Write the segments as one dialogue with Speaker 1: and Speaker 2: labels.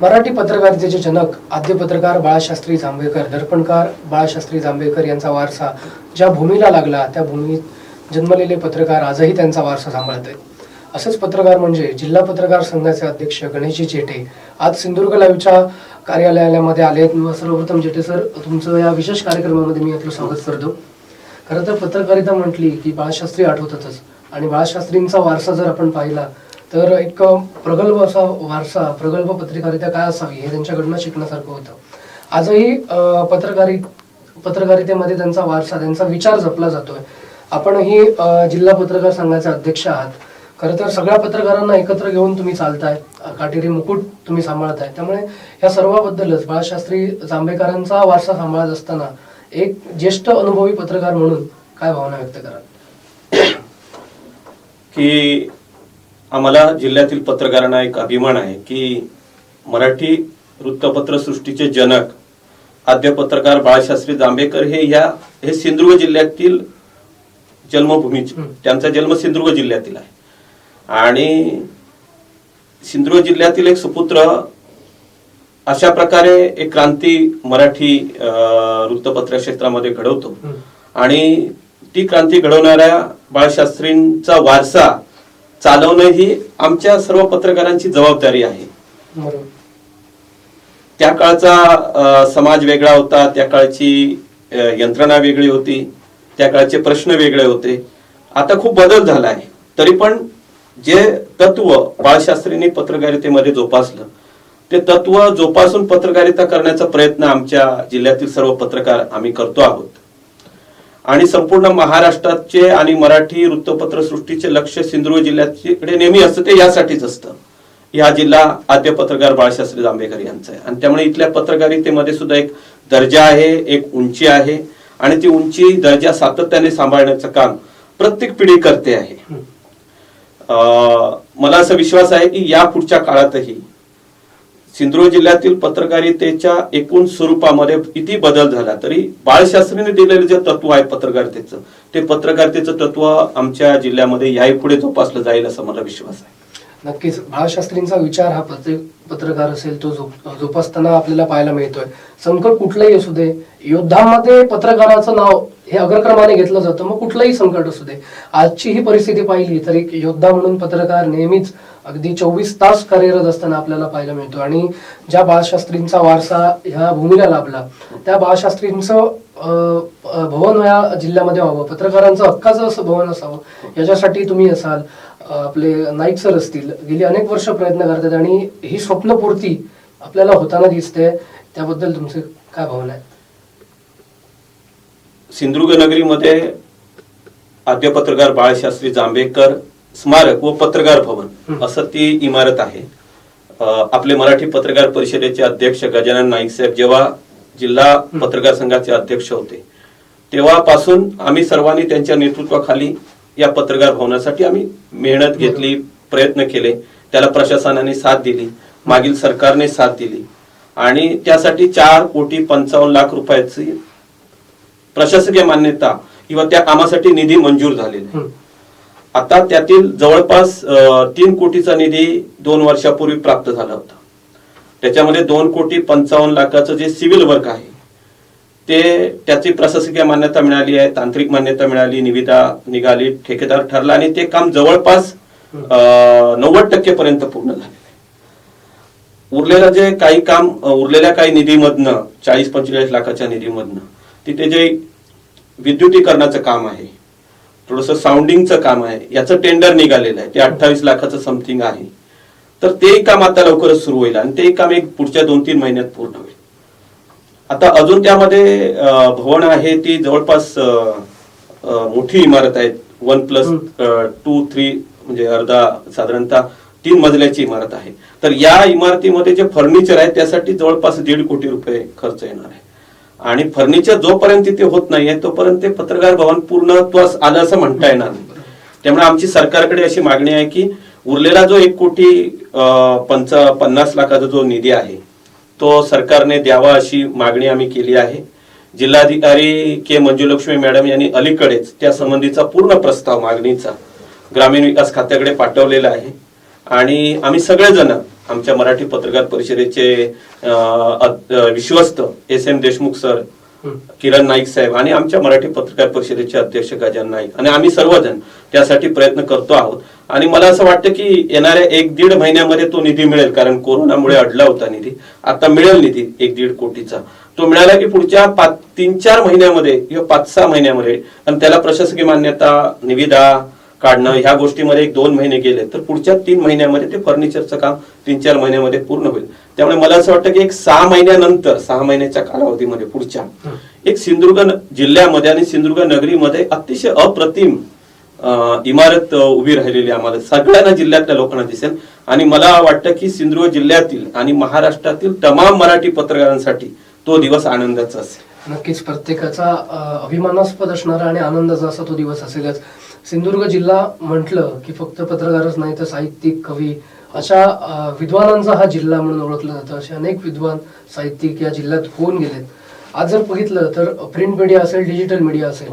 Speaker 1: मराठी पत्रकारितेचे जनक आद्य पत्रकार बाळशास्त्री जांभेकर दर्पणकार बाळाशास्त्री जांभेकर यांचा वारसा ज्या भूमीला लागला त्या भूमीत जन्मलेले पत्रकार आजही त्यांचा वारसा सांभाळत आहेत. असेच पत्रकार म्हणजे जिल्हा पत्रकार संघाचे अध्यक्ष गणेशजी चेटे आज सिंधुदुर्ग लाईव्हच्या कार्यालयामध्ये आले आहेत. सर्वप्रथम जेटे सर तुमचं या विशेष कार्यक्रमामध्ये मी आपलं स्वागत करतो. खरं तर पत्रकारिता म्हटली की बाळशास्त्री आठवतातच. आणि बाळशास्त्रींचा वारसा जर आपण पाहिला तर एक प्रगल्भ असा वारसा प्रगल्भ पत्रकारिता काय असावी हे त्यांच्याकडनं शिकण्यासारखं होतं. आजही पत्रकारि पत्रकारितेमध्ये त्यांचा वारसा त्यांचा विचार जपला जातोय. आपणही जिल्हा पत्रकार संघाचे अध्यक्ष आहात. खरं तर सगळ्या पत्रकारांना एकत्र घेऊन तुम्ही चालताय. काटेरी मुकुट तुम्ही सांभाळताय. त्यामुळे या सर्वाबद्दलच बाळशास्त्री जांभेकरांचा वारसा सांभाळत असताना एक ज्येष्ठ अनुभवी पत्रकार म्हणून काय भावना व्यक्त कराल
Speaker 2: की आम्हाला जिल्ह्यातील पत्रकारांना एक अभिमान आहे की मराठी वृत्तपत्र सृष्टीचे जनक आद्य पत्रकार बाळशास्त्री जांभेकर हे या हे सिंधुदुर्ग जिल्ह्यातील जन्मभूमीचे
Speaker 1: हं.
Speaker 2: त्यांचा जन्म सिंधुदुर्ग जिल्ह्यातील आहे आणि सिंधुदुर्ग जिल्ह्यातील एक सुपुत्र अशा प्रकारे एक क्रांती मराठी वृत्तपत्र क्षेत्रामध्ये घडवतो. आणि ती क्रांती घडवणाऱ्या बाळशास्त्रींचा वारसा चालवणं ही आमच्या सर्व पत्रकारांची जबाबदारी आहे. त्या काळचा समाज वेगळा होता त्या काळची यंत्रणा वेगळी होती त्या काळचे प्रश्न वेगळे होते. आता खूप बदल झाला आहे. तरी पण जे तत्व बाळशास्त्रींनी पत्रकारितेमध्ये जोपासलं ते तत्व जोपासून पत्रकारिता करण्याचा प्रयत्न आमच्या जिल्ह्यातील सर्व पत्रकार आम्ही करतो आहोत. आणि संपूर्ण महाराष्ट्राचे आणि मराठी वृत्तपत्र सृष्टीचे लक्ष सिंधुदुर्ग जिल्ह्याकडे नेहमी असतं ते यासाठीच असतं. हा जिल्हा आद्य पत्रकार बाळशास्त्री जांभेकर यांचा आहे. आणि त्यामुळे इथल्या पत्रकारितेमध्ये सुद्धा एक दर्जा आहे एक उंची आहे. आणि ती उंची दर्जा सातत्याने सांभाळण्याचं काम प्रत्येक पिढी करते आहे. मला असा विश्वास आहे की या पुढच्या काळातही सिंधुदुर्ग जिल्ह्यातील पत्रकारितेच्या एकूण स्वरूपामध्ये किती बदल झाला तरी बाळशास्त्रीने दिलेलं जे तत्व आहे पत्रकारितेचं ते पत्रकारितेचं तत्व आमच्या जिल्ह्यामध्ये याही पुढे जोपासलं जाईल असा मला विश्वास आहे.
Speaker 1: नक्कीच. बाळशास्त्रींचा विचार हा प्रत्येक पत्रकार असेल तो जोपासताना आपल्याला पाहायला मिळतोय. संकट कुठलंही असू दे योद्धामध्ये पत्रकाराचं नाव हे अग्रक्रमाने घेतलं जातं मग कुठलंही संकट असू दे. आजची ही परिस्थिती पाहिली तर एक योद्धा म्हणून पत्रकार नेहमीच अगदी चोवीस तास कार्यरत असताना आपल्याला पाहायला मिळतो. आणि ज्या बाळशास्त्रींचा वारसा ह्या भूमीला लाभला त्या बाळशास्त्रींचं अं, भवन या जिल्ह्यामध्ये व्हावं. पत्रकारांचं हक्काचं असं भवन असावं याच्यासाठी तुम्ही असाल. आपले नाईक सर असतील गेली अनेक वर्ष प्रयत्न करतात आणि ही स्वप्नपूर्ती आपल्याला होताना दिसते. त्याबद्दल तुमचे काय भावना आहेत?
Speaker 2: सिंधुदुर्ग नगरीमध्ये आद्य पत्रकार बाळशास्त्री जांभेकर स्मारक व पत्रकार भवन. असं ती इमारत आहे. आपले मराठी पत्रकार परिषदेचे अध्यक्ष गजानन नाईक साहेब जेव्हा जिल्हा पत्रकार संघाचे अध्यक्ष होते तेव्हापासून आम्ही सर्वांनी त्यांच्या नेतृत्वाखाली या पत्रकार भवनासाठी आम्ही मेहनत घेतली प्रयत्न केले. त्याला प्रशासनाने साथ दिली. मागील सरकारने साथ दिली. आणि त्यासाठी चार कोटी पंचावन्न लाख रुपयाची प्रशासकीय मान्यता किंवा त्या कामासाठी निधी मंजूर झालेला आहे. आता त्यातील जवळपास तीन कोटीचा निधी दोन वर्षापूर्वी प्राप्त झाला होता. त्याच्यामध्ये दोन कोटी पंचावन्न लाखाचं जे सिव्हिल वर्क आहे ते त्याची प्रशासकीय मान्यता मिळाली आहे तांत्रिक मान्यता मिळाली निविदा निघाली ठेकेदार ठरला आणि ते काम जवळपास नव्वद टक्के पर्यंत पूर्ण झाले उरलेलं जे काही काम उरलेल्या काही निधीमधनं चाळीस पंचेचाळीस लाखाच्या निधीमधनं तिथे जे विद्युतीकरणाचं काम आहे थोडस साऊंडिंगचं काम आहे याचं टेंडर निघालेलं आहे ते अठ्ठावीस लाखाचं समथिंग आहे. तर तेही काम आता लवकरच सुरू होईल आणि तेही काम एक पुढच्या दोन तीन महिन्यात पूर्ण होईल. आता अजून त्यामध्ये भवन आहे ती जवळपास मोठी इमारत आहे. वन प्लस टू थ्री म्हणजे अर्धा साधारणतः तीन मजल्याची इमारत आहे. तर या इमारतीमध्ये जे फर्निचर आहे त्यासाठी जवळपास दीड कोटी रुपये खर्च येणार आहे. आणि फर्निचर जोपर्यंत तिथे होत नाहीये तोपर्यंत ते पत्रकार भवन पूर्णत्वास आलं असं म्हणता येणार नाही. त्यामुळे आमची सरकारकडे अशी मागणी आहे की उरलेला जो एक कोटी पंच पन्नास लाखाचा जो निधी आहे तो सरकारने द्यावा अशी मागणी आम्ही केली आहे. जिल्हाधिकारी के मंजुलक्ष्मी मॅडम यांनी अलीकडेच त्या संबंधीचा पूर्ण प्रस्ताव मागणीचा ग्रामीण विकास खात्याकडे पाठवलेला आहे. आणि आम्ही सगळेजण आमच्या मराठी पत्रकार परिषदेचे विश्वस्त S M Deshmukh sir Kiran Naik साहेब आणि आमच्या मराठी पत्रकार परिषदेचे अध्यक्ष गजान नाईक. आणि आम्ही सर्वजण त्यासाठी प्रयत्न करतो आहोत. आणि मला असं वाटतं की येणाऱ्या एक दीड महिन्यामध्ये तो निधी मिळेल कारण कोरोनामुळे अडला होता निधी. आता मिळेल निधी एक दीड कोटीचा. तो मिळाला की पुढच्या पाच तीन चार महिन्यामध्ये किंवा पाच सहा महिन्यामध्ये आणि त्याला प्रशासकीय मान्यता निविदा काढणं ह्या गोष्टीमध्ये एक दोन महिने गेले तर पुढच्या तीन महिन्यामध्ये ते फर्निचरचं काम तीन चार महिन्यामध्ये पूर्ण होईल. त्यामुळे मला असं वाटतं की एक सहा महिन्यानंतर सहा महिन्याच्या कालावधीमध्ये पुढच्या एक सिंधुदुर्ग जिल्ह्यामध्ये आणि सिंधुदुर्ग नगरीमध्ये अतिशय अप्रतिम इमारत उभी राहिलेली आम्हाला. सगळ्यांना जिल्ह्यातल्या लोकांना दिसेल. आणि मला वाटतं की सिंधुदुर्ग जिल्ह्यातील आणि महाराष्ट्रातील तमाम मराठी पत्रकारांसाठी तो दिवस आनंदाचा असेल.
Speaker 1: नक्कीच प्रत्येकाचा अभिमानास्पद असणारा आणि आनंदाचा असा तो दिवस असेलच. सिंधुदुर्ग जिल्हा म्हटलं की फक्त पत्रकारच नाही तर साहित्यिक कवी अशा विद्वानांचा हा जिल्हा म्हणून ओळखलं जातं. असे अनेक विद्वान साहित्यिक या जिल्ह्यात होऊन गेलेत. आज जर बघितलं तर प्रिंट मीडिया असेल डिजिटल मीडिया असेल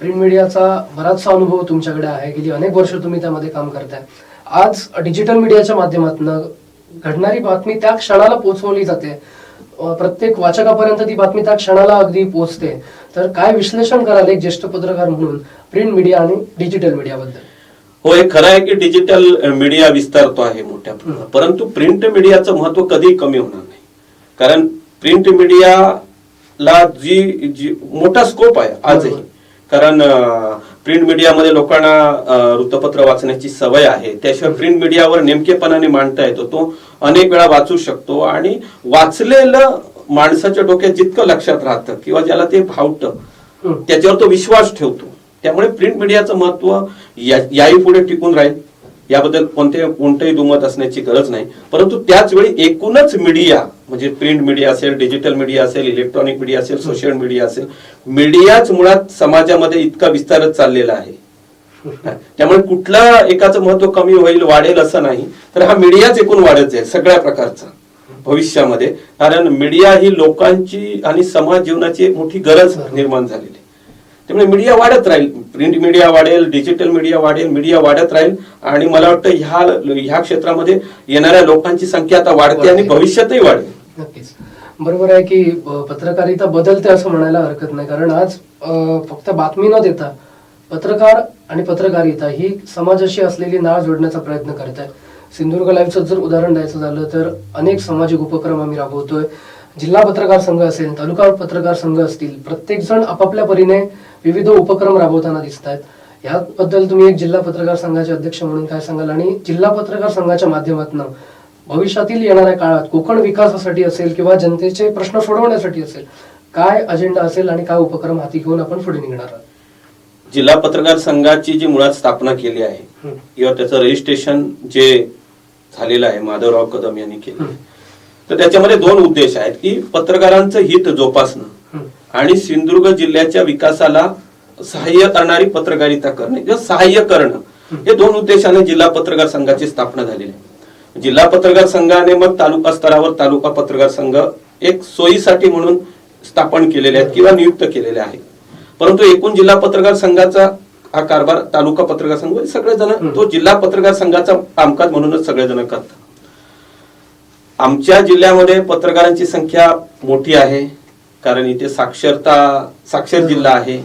Speaker 1: प्रिंट मीडियाचा बराचसा अनुभव तुमच्याकडे आहे गेली अनेक वर्ष तुम्ही त्यामध्ये काम करताय. आज डिजिटल मीडियाच्या माध्यमातून घडणारी बातमी त्या क्षणाला पोहोचवली जाते. प्रत्येक वाचकापर्यंत ती बातमी त्या क्षणाला अगदी पोहोचते तर काय विश्लेषण कराल एक ज्येष्ठ पत्रकार म्हणून प्रिंट मीडिया आणि डिजिटल मीडियाबद्दल?
Speaker 2: हो हे खरं आहे की डिजिटल मीडिया विस्तारतो आहे मोठ्या प्रमाणात. परंतु प्रिंट मीडियाचं महत्त्व कधीही कमी होणार नाही. कारण प्रिंट मीडियाला जी जी मोठा स्कोप आहे आजही. कारण प्रिंट मीडियामध्ये लोकांना वृत्तपत्र वाचण्याची सवय आहे. त्याशिवाय प्रिंट मीडियावर नेमकेपणाने मांडता येतो. तो अनेक वेळा वाचू शकतो. आणि वाचलेलं माणसाच्या डोक्यात जितकं लक्षात राहतं किंवा ज्याला ते भावतं. त्याच्यावर तो विश्वास ठेवतो. त्यामुळे प्रिंट मीडियाचं महत्त्व याही पुढे टिकून राहील. याबद्दल कोणते कोणतेही दुमत असण्याची गरज नाही. परंतु त्याच वेळी एकूणच मीडिया म्हणजे प्रिंट मीडिया असेल डिजिटल मीडिया असेल इलेक्ट्रॉनिक मीडिया असेल सोशल मीडिया असेल मीडियाच मुळात समाजामध्ये इतका विस्तारच चाललेला आहे. त्यामुळे कुठला एकाचं महत्त्व कमी होईल वाढेल असं नाही. तर हा मीडियाच एकूण वाढत जाईल सगळ्या प्रकारचा भविष्यामध्ये. कारण मीडिया ही लोकांची आणि समाज जीवनाची एक मोठी गरज निर्माण झालेली आहे. त्यामुळे मीडिया वाढत राहील. प्रिंट मीडिया वाढेल डिजिटल मीडिया वाढेल मीडिया वाढत राहील. आणि मला वाटतं ह्या ह्या क्षेत्रामध्ये येणाऱ्या लोकांची संख्या आता वाढते आणि भविष्यातही वाढेल.
Speaker 1: नक्कीच. बरोबर आहे की पत्रकारिता बदलते असं म्हणायला हरकत नाही. कारण आज फक्त बातमी न देता पत्रकार आणि पत्रकारिता ही समाजाशी असलेली नाळ जोडण्याचा प्रयत्न करत आहे सिंधुदुर्ग लाईव्हचं जर उदाहरण द्यायचं झालं तर अनेक सामाजिक उपक्रम आम्ही राबवतोय. जिल्हा पत्रकार संघ असेल तालुका पत्रकार संघ असतील प्रत्येक जण आपापल्या परीने विविध उपक्रम राबवताना दिसत आहेत याबद्दल तुम्ही एक जिल्हा पत्रकार संघाचे अध्यक्ष म्हणून काय सांगाल आणि जिल्हा पत्रकार संघाच्या माध्यमातून भविष्यातील येणाऱ्या काळात कोकण विकासासाठी असेल किंवा जनतेचे प्रश्न सोडवण्यासाठी असेल काय अजेंडा असेल आणि काय उपक्रम हाती घेऊन आपण पुढे निघणार आहात
Speaker 2: जिल्हा पत्रकार संघाची जी मुळात स्थापना केली आहे. किंवा त्याचं रजिस्ट्रेशन जे झालेलं आहे माधवराव कदम यांनी केलं. तर त्याच्यामध्ये दोन उद्देश आहेत की पत्रकारांचं हित जोपासणं. आणि सिंधुदुर्ग जिल्ह्याच्या विकासाला सहाय्य करणारी पत्रकारिता करणे किंवा सहाय्य करणं हे. दोन उद्देशाने जिल्हा पत्रकार संघाची स्थापना झालेली आहे. जिल्हा पत्रकार संघाने मग तालुका स्तरावर तालुका पत्रकार संघ एक सोयीसाठी म्हणून स्थापन केलेले आहेत किंवा नियुक्त केलेले आहेत परंतु एकूण जिल्हा पत्रकार संघाचा हा कारभार तालुका पत्रकार संघ हे सगळेजण तो जिल्हा पत्रकार संघाचा कामकाज म्हणूनच सगळेजण करतात. आमच्या जिल्ह्यामध्ये पत्रकारांची संख्या मोठी आहे कारण इथे साक्षरता साक्षर जिल्हा आहे.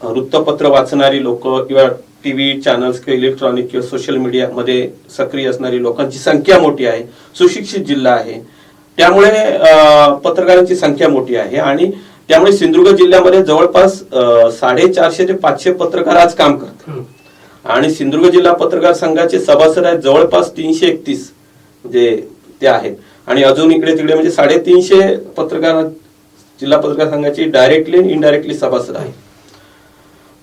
Speaker 2: वृत्तपत्र वाचणारी लोक किंवा टीव्ही चॅनल्स किंवा इलेक्ट्रॉनिक किंवा सोशल मीडियामध्ये सक्रिय असणारी लोकांची संख्या मोठी आहे सुशिक्षित जिल्हा आहे. त्यामुळे पत्रकारांची संख्या मोठी आहे आणि त्यामुळे सिंधुदुर्ग जिल्ह्यामध्ये जवळपास साडेचारशे ते पाचशे पत्रकार आज काम करतात. आणि सिंधुदुर्ग जिल्हा पत्रकार संघाचे सभासद आहेत जवळपास तीनशे एकतीस. म्हणजे ते आहेत. आणि अजून इकडे तिकडे म्हणजे साडेतीनशे पत्रकार जिल्हा पत्रकार संघाची डायरेक्टली आणि इनडायरेक्टली सभासद आहे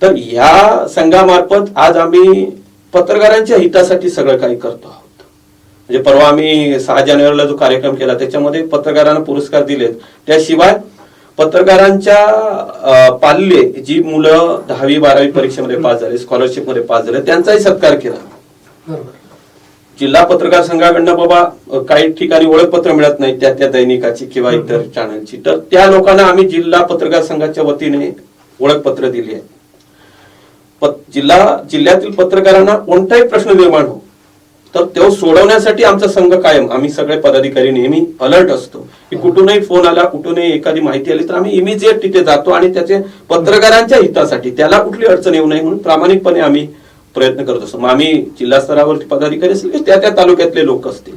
Speaker 2: तर ह्या संघामार्फत आज आम्ही पत्रकारांच्या हितासाठी सगळं काही करतो आहोत. म्हणजे परवा आम्ही सहा जानेवारीला जो कार्यक्रम केला त्याच्यामध्ये पत्रकारांना पुरस्कार दिलेत. त्याशिवाय पत्रकारांच्या पाल्ले जी मुलं दहावी बारावी परीक्षेमध्ये पास झाले स्कॉलरशिपमध्ये पास झाले त्यांचाही सत्कार केला. जिल्हा पत्रकार संघाकडनं बाबा काही ठिकाणी ओळखपत्र मिळत नाही त्या त्या दैनिकाची किंवा इतर चॅनलची तर त्या लोकांना आम्ही जिल्हा पत्रकार संघाच्या वतीने ओळखपत्र दिली आहे. जिल्हा जिल्ह्यातील पत्रकारांना कोणताही प्रश्न निर्माण हो तर तो सोडवण्यासाठी आमचा संघ कायम. आम्ही सगळे पदाधिकारी नेहमी अलर्ट असतो. की कुठूनही फोन आला कुठूनही एखादी माहिती आली तर आम्ही इमिजिएट तिथे जातो आणि त्याचे पत्रकारांच्या हितासाठी त्याला कुठली अडचण येऊ नये म्हणून प्रामाणिकपणे आम्ही प्रयत्न करत असतो. मग आम्ही जिल्हा स्तरावरती पदाधिकारी असतील की त्या त्या तालुक्यातले लोक असतील.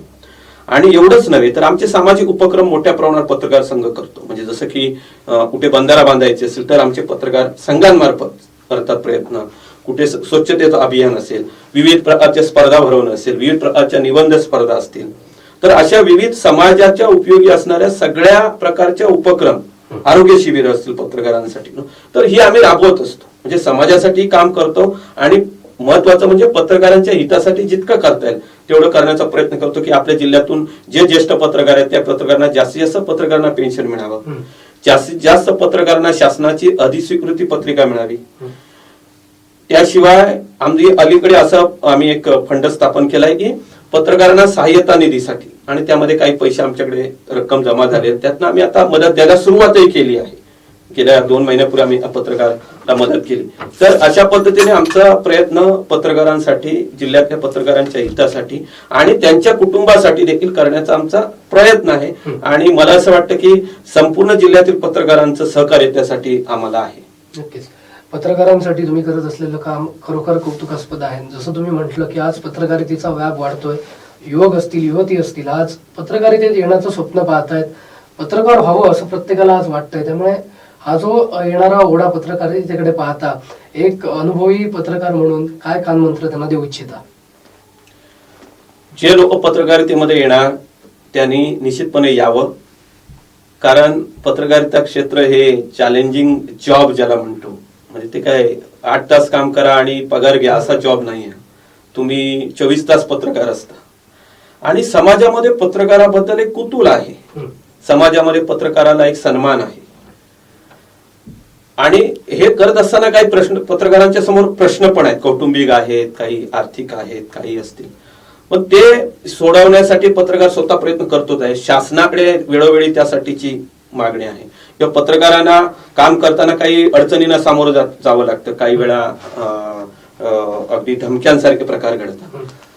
Speaker 2: आणि एवढंच नव्हे तर आमचे सामाजिक उपक्रम मोठ्या प्रमाणात पत्रकार संघ करतो. म्हणजे जसं की कुठे बंधारा बांधायचे असेल तर आमचे पत्रकार संघांमार्फत करतात प्रयत्न. कुठे स्वच्छतेचं अभियान असेल विविध प्रकारच्या स्पर्धा भरवणं असेल विविध प्रकारच्या निबंध स्पर्धा असतील. तर अशा विविध समाजाच्या उपयोगी असणाऱ्या सगळ्या प्रकारच्या उपक्रम आरोग्य शिबिर असतील पत्रकारांसाठी. तर ही आम्ही राबवत असतो. म्हणजे समाजासाठी काम करतो आणि महत्वाचं म्हणजे पत्रकारांच्या हितासाठी जितकं करता येईल तेवढं करण्याचा प्रयत्न करतो की आपल्या जिल्ह्यातून जे ज्येष्ठ पत्रकार आहेत त्या पत्रकारांना जास्तीत जास्त पत्रकारांना पेन्शन मिळावं. जास्तीत जास्त पत्रकारांना शासनाची अधिस्वीकृती पत्रिका मिळावी त्याशिवाय आम्ही अलीकडे असं आम्ही एक फंड स्थापन केलाय की पत्रकारांना सहाय्यता निधीसाठी आणि त्यामध्ये काही पैसे आमच्याकडे रक्कम जमा झाले. त्यातनं आम्ही आता मदत द्यायला सुरुवातही केली आहे गेल्या दोन महिन्यापूर्वी आम्ही पत्रकाराला मदत केली. तर अशा पद्धतीने आमचा प्रयत्न पत्रकारांसाठी जिल्ह्यातल्या पत्रकारांच्या हितासाठी आणि त्यांच्या कुटुंबासाठी देखील करण्याचा आमचा प्रयत्न आहे. आणि मला असं वाटतं की संपूर्ण जिल्ह्यातील पत्रकारांचं सहकार्य त्यासाठी आम्हाला आहे.
Speaker 1: नक्कीच. पत्रकारांसाठी तुम्ही करत असलेलं काम खरोखर कौतुकास्पद आहे. जसं तुम्ही म्हटलं की आज पत्रकारितेचा व्याप वाढतोय युवक असतील युवती असतील आज पत्रकारितेत येण्याचं स्वप्न पाहतायत. पत्रकार व्हावं असं प्रत्येकाला आज वाटतंय. त्यामुळे हा जो येणारा ओढा पत्रकारितेकडे पाहता एक अनुभवी पत्रकार म्हणून काय कानमंत्र त्यांना देऊ इच्छिता?
Speaker 2: जे लोक पत्रकारितेमध्ये येणार त्यांनी निश्चितपणे यावं. कारण पत्रकारिता क्षेत्र हे चॅलेंजिंग जॉब ज्याला म्हणतो. म्हणजे ते काय आठ तास काम करा आणि पगार घ्या असा जॉब नाही आहे तुम्ही चोवीस तास पत्रकार असता. आणि समाजामध्ये पत्रकाराबद्दल एक कुतूल आहे. समाजामध्ये पत्रकाराला एक सन्मान आहे. आणि हे करत असताना काही प्रश्न पत्रकारांच्या समोर प्रश्न पण आहेत. कौटुंबिक आहेत काही आर्थिक आहेत काही असतील. पण ते सोडवण्यासाठी पत्रकार स्वतः प्रयत्न करतोच आहे. शासनाकडे वेळोवेळी त्यासाठीची मागणी आहे. किंवा पत्रकारांना काम करताना काही अडचणींना सामोरं जा- जावं लागतं. काही वेळा अगदी धमक्यांसारखे प्रकार घडतात.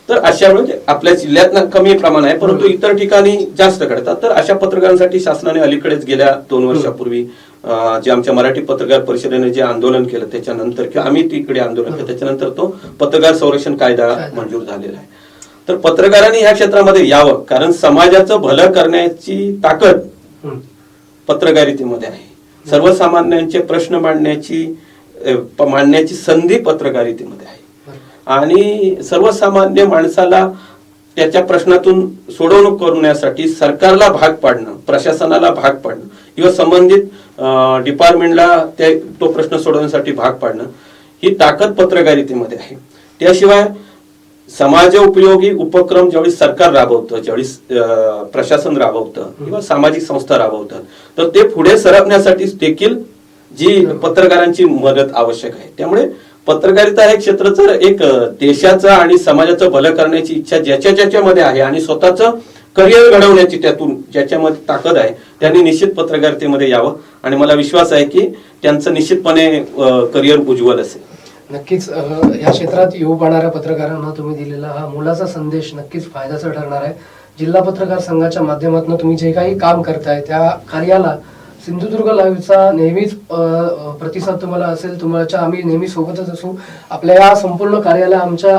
Speaker 2: तर अशा वेळेस म्हणजे आपल्या जिल्ह्यात कमी प्रमाण आहे परंतु इतर ठिकाणी जास्त घडतात. तर अशा पत्रकारांसाठी शासनाने अलीकडेच गेल्या दोन वर्षापूर्वी जे आमच्या मराठी पत्रकार परिषदेने जे आंदोलन केलं त्याच्यानंतर किंवा आम्ही तिकडे आंदोलन केलं त्याच्यानंतर तो पत्रकार संरक्षण कायदा. मंजूर झालेला आहे तर पत्रकारांनी ह्या क्षेत्रामध्ये यावं कारण समाजाचं भलं करण्याची ताकद. पत्रकारितेमध्ये आहे सर्वसामान्यांचे प्रश्न मांडण्याची मांडण्याची संधी पत्रकारितेमध्ये आहे आणि सर्वसामान्य माणसाला त्याच्या प्रश्नातून सोडवणूक करण्यासाठी सरकारला भाग पाडणं प्रशासनाला भाग पाडणं किंवा संबंधित डिपार्टमेंटला ते तो प्रश्न सोडवण्यासाठी भाग पाडणं ही ताकद पत्रकारितेमध्ये आहे. त्याशिवाय समाज उपयोगी उपक्रम ज्यावेळी सरकार राबवतं ज्यावेळी प्रशासन राबवतं किंवा सामाजिक संस्था राबवतात तर ते पुढे सरकण्यासाठी देखील जी पत्रकारांची मदत आवश्यक आहे. त्यामुळे पत्रकारिता हे क्षेत्र जर एक देशाचं आणि समाजाचं भलं करण्याची इच्छा ज्याच्या ज्याच्यामध्ये आहे आणि स्वतःचं करिअर घडवण्याची त्यातून ज्याच्यामध्ये ताकद आहे त्यांनी निश्चित पत्रकारितेमध्ये यावं. आणि मला विश्वास आहे की त्यांचं निश्चितपणे करिअर उज्ज्वल असेल.
Speaker 1: नक्कीच या क्षेत्रात येऊ पाहणाऱ्या पत्रकारांना तुम्ही दिलेला हा मुलाचा संदेश नक्कीच फायद्याचा ठरणार आहे. जिल्हा पत्रकार संघाच्या माध्यमातून तुम्ही जे काही काम करताय त्या कार्याला सिंधुदुर्ग लाईव्हचा नेहमीच प्रतिसाद तुम्हाला असेल तुम्हाला आम्ही नेहमी सोबतच असू. आपल्या या संपूर्ण कार्याला आमच्या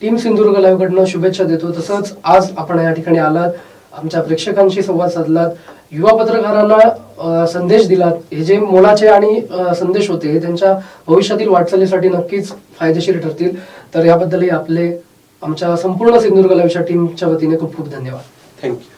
Speaker 1: टीम सिंधुदुर्ग लाईव्ह कडनं शुभेच्छा देतो. तसंच आज आपण या ठिकाणी आलात आमच्या प्रेक्षकांशी संवाद साधलात युवा पत्रकारांना संदेश दिलात. हे जे मोलाचे आणि संदेश होते हे त्यांच्या भविष्यातील वाटचालीसाठी नक्कीच फायदेशीर ठरतील. तर याबद्दलही आपले आमच्या संपूर्ण सिंधुदुर्ग लाईव्हच्या टीमच्या वतीने खूप खूप धन्यवाद.
Speaker 2: थँक्यू